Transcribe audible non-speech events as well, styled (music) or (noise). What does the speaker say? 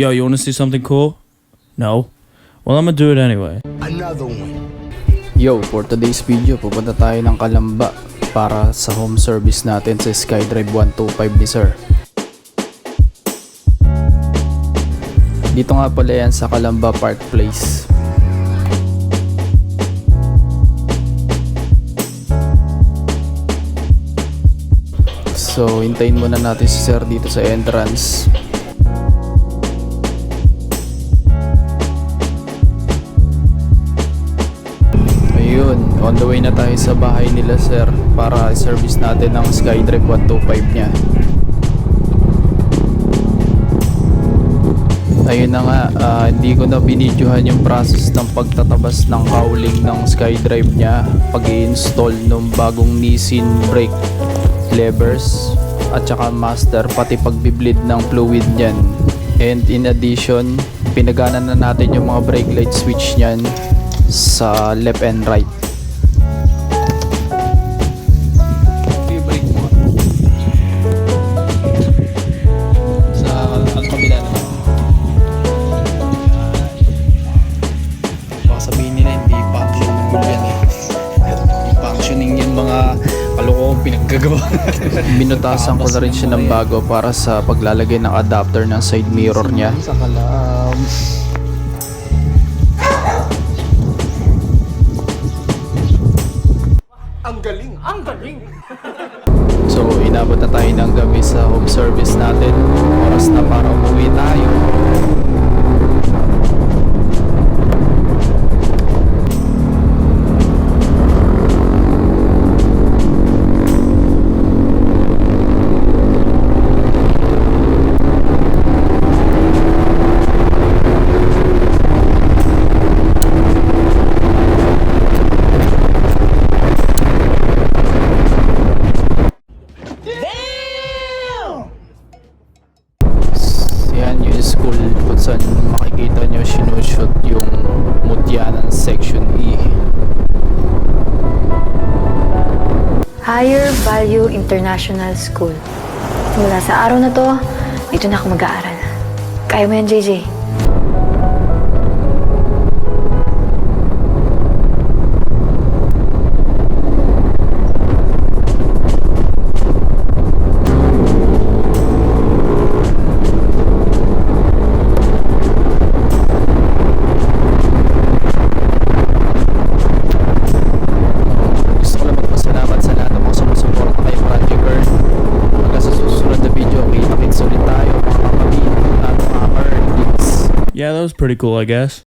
Yo, you wanna see something cool? No? Well, I'm gonna do it anyway. Another one. Yo, for today's video, pupunta tayo ng Kalamba para sa home service natin sa SkyDrive 125 ni Sir. Dito nga pala yan sa Kalamba Park Place. So, hintayin muna natin si Sir dito sa entrance. On the way na tayo sa bahay nila sir para service natin ang SkyDrive 125 niya. Ayun na nga, ah, hindi ko na binidyohan yung process ng pagtatabas ng cowling ng SkyDrive niya pag install ng bagong Nissin brake levers at saka master pati pagbibleed ng fluid niyan. And in addition, pinagana na natin yung mga brake light switch niyan sa left and right. Pinaggagawa. (laughs) Binutasan ko na rin siya ng bago para sa paglalagay ng adapter ng side mirror niya. Sa kalam. Ang galing. Ang galing. So, inabot na tayo ng gabi sa home service natin. Oras na para kung saan makikita nyo sinushoot yung mutya ng section E. Higher Value International School. Mula sa araw na to, dito na ako mag-aaral. Kaya mo yan, JJ. Yeah, that was pretty cool, I guess.